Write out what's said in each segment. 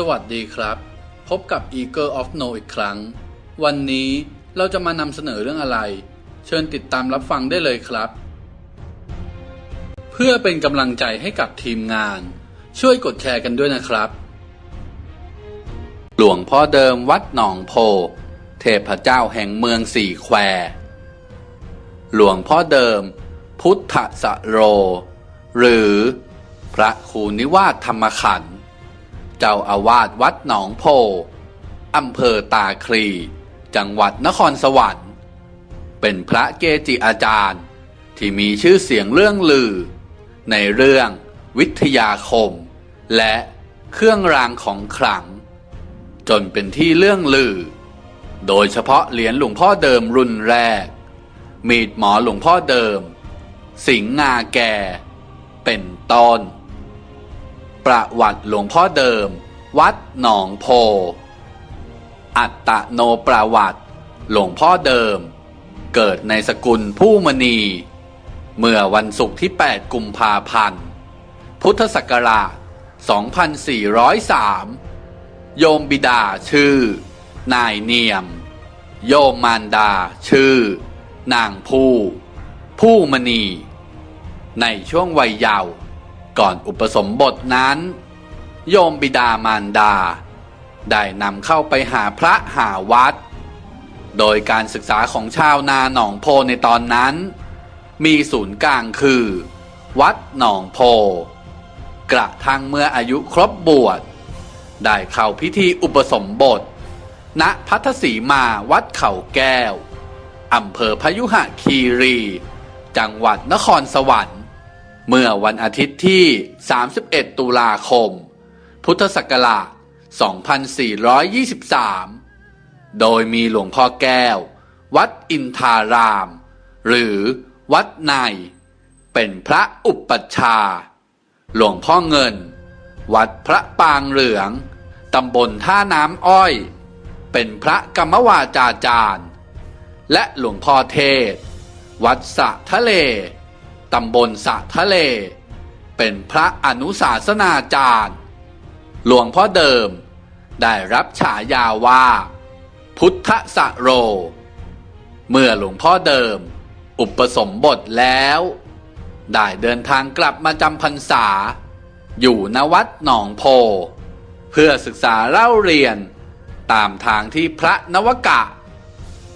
สวัสดีครับ พบกับ Eagle of No อีกครั้ง วันนี้เราจะมานำเสนอเรื่องอะไร เชิญติดตามรับฟังได้เลยครับ เพื่อเป็นกำลังใจให้กับทีมงาน ช่วยกดแชร์กันด้วยนะครับ หลวงพ่อเดิมวัดหนองโพ เทพเจ้าแห่งเมืองสี่แควหลวงพ่อเดิม พุทธสโร หรือ พระครูนิวาสธรรมขันธ์ เจ้าอาวาสวัดหนองโพ อำเภอตาคลี จังหวัดนครสวรรค์ เป็นพระเกจิอาจารย์ที่มีชื่อเสียงเรื่องลือ ในเรื่องวิทยาคม และเครื่องรางของขลัง จนเป็นที่เรื่องลือ โดยเฉพาะเหรียญหลวงพ่อเดิมรุ่นแรก มีดหมอหลวงพ่อเดิม สิงห์งาแก่ เป็นต้น ประวัติหลวงพ่อเดิม วัดหนองโพ อัตตโนประวัติ หลวงพ่อเดิม เกิดในสกุลผู้มณี เมื่อวันศุกร์ที่ 8 กุมภาพันธ์ พุทธศักราช 2403 โยมบิดาชื่อ นายเนียม โยมมารดาชื่อ นางผู้ ผู้มณี ในช่วงวัยเยาว์ ก่อนอุปสมบทนั้น โยมบิดามารดา ได้นำเข้าไปหาพระหาวัด โดยการศึกษาของชาวนาหนองโพในตอนนั้น มีศูนย์กลางคือ วัดหนองโพ กระทั่งเมื่ออายุครบบวช ได้เข้าพิธีอุปสมบท ณพัทสีมาวัดเขาแก้วอำเภอพยุหคีรี จังหวัดนครสวรรค์ เมื่อวันอาทิตย์ที่ 31 ตุลาคม พุทธศักราช 2423 โดยมีหลวงพ่อแก้ว วัดอินทาราม หรือวัดใน เป็นพระอุปัชฌาหลวงพ่อเงิน วัดพระปางเหลือง ตำบลท่าน้ำอ้อย เป็นพระกรรมวาจาจารย์ และหลวงพ่อเทศ วัดสะทะเล ตำบลสะทะเล เป็นพระอนุสาสนาจารย์ หลวงพ่อเดิมได้รับฉายาว่า พุทธสะโร เมื่อหลวงพ่อเดิม อุปสมบทแล้ว ได้เดินทางกลับมาจำพรรษา อยู่ณวัดหนองโพ เพื่อศึกษาเล่าเรียนตามทางที่พระนวกะ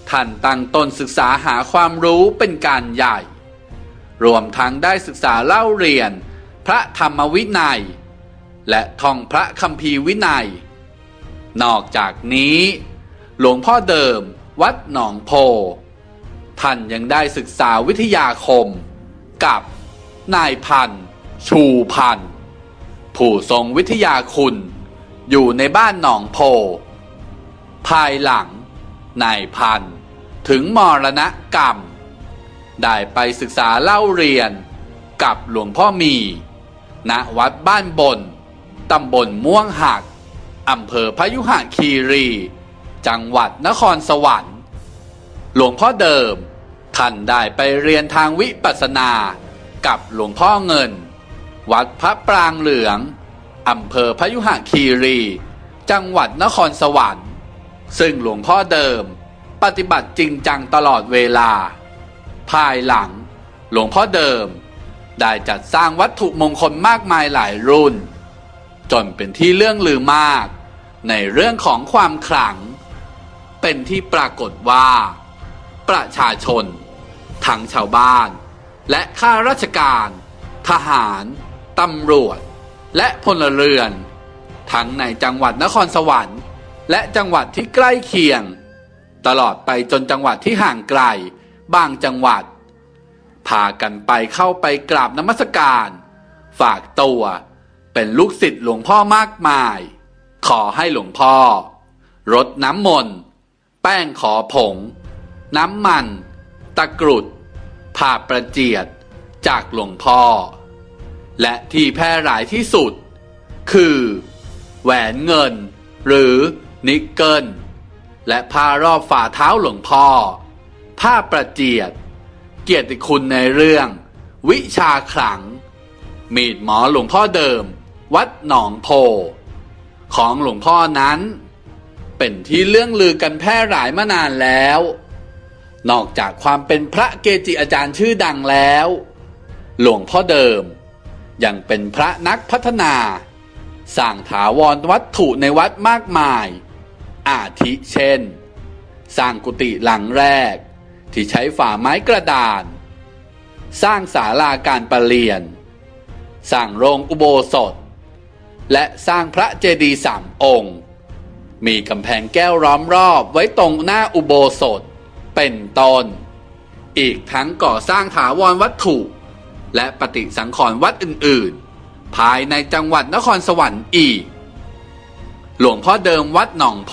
ท่านตั้งตนศึกษาหาความรู้เป็นการใหญ่ รวมทั้งได้ศึกษาเล่าเรียน พระธรรมวินัย และท่องพระคัมภีร์วินัย นอกจากนี้ หลวงพ่อเดิมวัดหนองโพ ท่านยังได้ศึกษาวิทยาคม กับนายพันชูพันผู้ทรงวิทยาคุณอยู่ในบ้านหนองโพ ภายหลังนายพันถึงมรณกรรม ได้ไปศึกษาเล่าเรียนกับหลวงพ่อมี ณ วัดบ้านบน ตำบลม่วงหัก อำเภอพยุหคีรี จังหวัดนครสวรรค์ หลวงพ่อเดิม ท่านได้ไปเรียนทางวิปัสสนา กับหลวงพ่อเงิน วัดพระปรางเหลือง อำเภอพยุหคีรี จังหวัดนครสวรรค์ ซึ่งหลวงพ่อเดิม ปฏิบัติจริงจังตลอดเวลา ภายหลัง หลวงพ่อเดิม ได้จัดสร้างวัตถุมงคลมากมายหลายรุ่น จนเป็นที่เรื่องลือมาก ในเรื่องของความขลัง เป็นที่ปรากฏว่า ประชาชน ทั้งชาวบ้าน และข้าราชการ ทหารตำรวจ และพลเรือน ทั้งในจังหวัดนครสวรรค์ และจังหวัดที่ใกล้เคียง ตลอดไปจนจังหวัดที่ห่างไกล บางจังหวัด พากันไปเข้าไปกราบนมัสการ ฝากตัวเป็นลูกศิษย์หลวงพ่อมากมาย ขอให้หลวงพ่อ รดน้ำมนต์ แป้งขอผง น้ำมัน ตะกรุดผ่าประเจียดจากหลวงพ่อ และที่แพร่หลายที่สุด คือ แหวนเงิน หรือนิกเกิลและผ้ารอบฝ่าเท้าหลวงพ่อ ผ้าประเจียด เกียรติคุณในเรื่อง วิชาขลัง มีดหมอหลวงพ่อเดิม วัดหนองโพ ของหลวงพ่อนั้น เป็นที่เรื่องลือกันแพร่หลายมานานแล้ว นอกจากความเป็นพระเกจิอาจารย์ชื่อดังแล้ว หลวงพ่อเดิม ยังเป็นพระนักพัฒนาสร้างถาวรวัตถุในวัดมากมาย อาทิเช่น สร้างกุฏิหลังแรก ที่ใช้ฝาไม้กระดาน สร้างศาลาการประเรียน สร้างโรงอุโบสถ และสร้างพระเจดีย์สามองค์ มีกำแพงแก้วล้อมรอบไว้ตรงหน้าอุโบสถ เป็นต้น อีกทั้งก่อสร้างถาวรวัตถุ และปฏิสังขรณ์วัดอื่น ๆ ภายในจังหวัดนครสวรรค์อีก หลวงพ่อเดิมวัดหนองโพ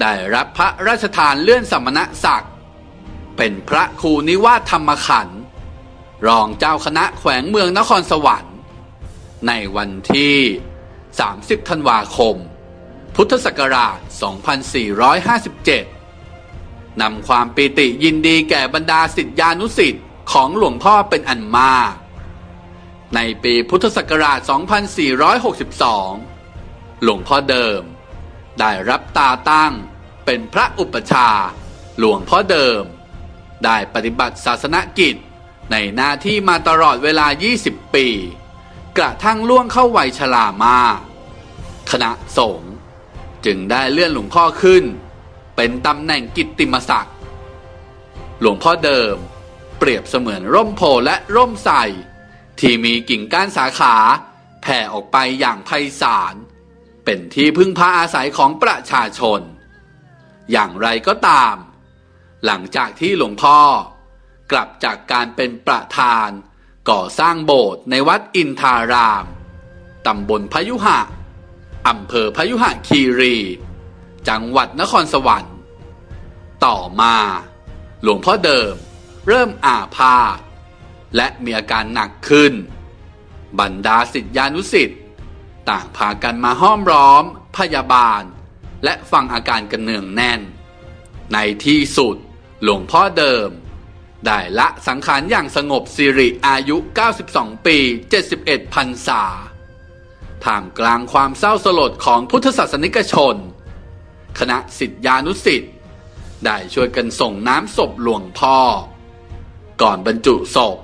ได้รับพระราชทานเลื่อนสมณศักดิ์ เป็นพระครูนิวาธรรมขันธ์รองเจ้าคณะแขวงเมืองนครสวรรค์ ในวันที่ 30 ธันวาคม พุทธศักราช 2457 นำความปีติยินดีแก่บรรดาสิทธิานุสิทธิ์ของหลวงพ่อเป็นอันมาก ในปีพุทธศักราช 2462 หลวงพ่อเดิม ได้รับตาตั้งเป็นพระอุปชาหลวงพ่อเดิม ได้ปฏิบัติศาสนกิจ ในหน้าที่มาตลอดเวลา 20 ปี กระทั่งล่วงเข้าวัยชรามาคณะสงฆ์จึงได้เลื่อนหลวงพ่อขึ้น เป็นตำแหน่งกิตติมศักดิ์หลวงพ่อเดิม เปรียบเสมือนร่มโพและร่มใสที่มีกิ่งก้านสาขาแผ่ออกไปอย่างไพศาล เป็นที่พึ่งพาอาศัยของประชาชน อย่างไรก็ตาม หลังจากที่หลวงพ่อ กลับจากการเป็นประธาน ก่อสร้างโบสถ์ในวัดอินทาราม ตำบลพยุหะ อำเภอพยุหะคีรี จังหวัดนครสวรรค์ ต่อมา หลวงพ่อเดิม เริ่มอาพาธและมีอาการหนักขึ้น บรรดาสิทธิานุสิทธิ์ต่างพากันมาห้อมล้อม พยาบาล และฟังอาการกันเนืองแน่น ในที่สุด หลวงพ่อเดิม ได้ละสังขารอย่างสงบสิริอายุ 92 ปี 71พรรษาท่ามกลางความเศร้าสลดของพุทธศาสนิกชน คณะสิทธิานุสิทธิ์ได้ช่วยกันส่งน้ำศพหลวงพ่อ ก่อนบรรจุศพ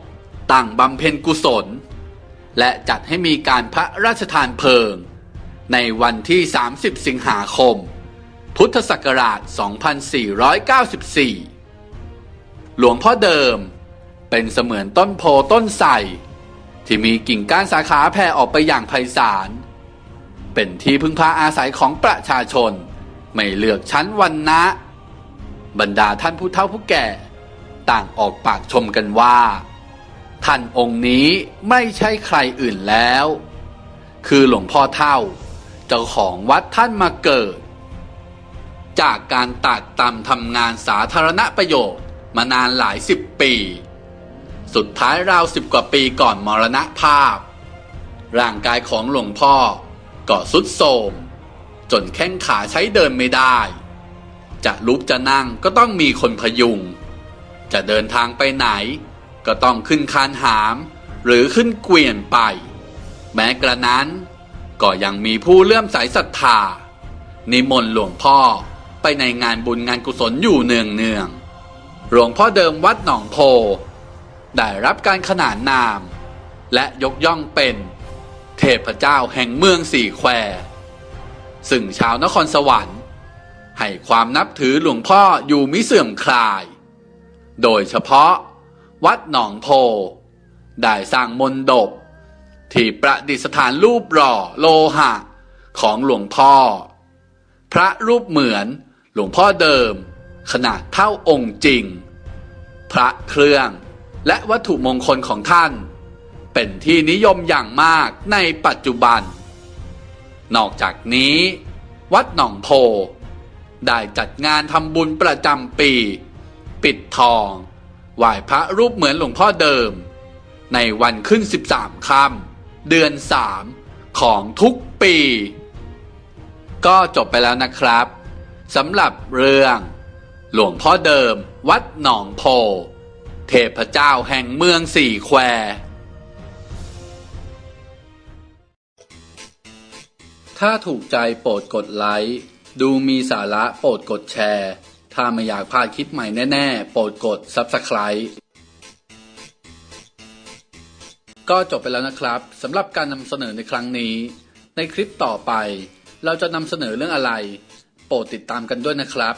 ตั้งบำเพ็ญกุศล และจัดให้มีการพระราชทานเพลิง ในวันที่ 30 สิงหาคม พุทธศักราช 2494 หลวงพ่อเดิม เป็นเสมือนต้นโพต้นไทรที่มีกิ่งก้านสาขาแผ่ออกไปอย่างไพศาล เป็นที่พึ่งพาอาศัยของประชาชน ไม่เลือกชั้นวันนะ บรรดาท่านผู้เฒ่าผู้แก่ ต่างออกปากชมกันว่า ท่านองค์นี้ไม่ใช่ใครอื่นแล้ว คือหลวงพ่อเท่า เจ้าของวัดท่านมาเกิด จากการตากตำทำงานสาธารณประโยชน์ มานานหลายสิบปี สุดท้ายราวสิบกว่าปีก่อนมรณภาพ ร่างกายของหลวงพ่อก็สุดโทรมจนแข้งขาใช้เดินไม่ได้ จะลุกจะนั่งก็ต้องมีคนพยุง จะเดินทางไปไหน ก็ต้องขึ้นคานหาม หรือขึ้นเกวียนไป แม้กระนั้นก็ยังมีผู้เลื่อมใสศรัทธา นิมนต์หลวงพ่อไปในงานบุญงานกุศลอยู่เนืองเนือง หลวงพ่อเดิมวัดหนองโพ ได้รับการขนานนาม และยกย่องเป็น เทพเจ้าแห่งเมืองสี่แคว ซึ่งชาวนครสวรรค์ ให้ความนับถือหลวงพ่ออยู่มิเสื่อมคลาย โดยเฉพาะ วัดหนองโพ ได้สร้างมนดบ ที่ประดิษฐานรูปหล่อโลหะ ของหลวงพ่อ พระรูปเหมือนหลวงพ่อเดิม ขนาดเท่าองค์จริง พระเครื่อง และวัตถุมงคลของท่าน เป็นที่นิยมอย่างมากในปัจจุบัน นอกจากนี้ วัดหนองโพ ได้จัดงานทำบุญประจำปี ปิดทองไหว้พระรูปเหมือนหลวงพ่อเดิม ในวันขึ้น 13ค่ำเดือน 3 ของทุกปี ก็จบไปแล้วนะครับสำหรับเรื่อง หลวงพ่อเดิม วัดหนองโพ เทพเจ้าแห่งเมืองสี่แคว ถ้าถูกใจโปรดกดไลค์ ดูมีสาระโปรดกดแชร์ ถ้าไม่อยากพลาดคลิปใหม่แน่ๆ โปรดกด Subscribe ก็จบไปแล้วนะครับสำหรับการนำเสนอในครั้งนี้ ในคลิปต่อไป เราจะนำเสนอเรื่องอะไร โปรดติดตามกันด้วยนะครับ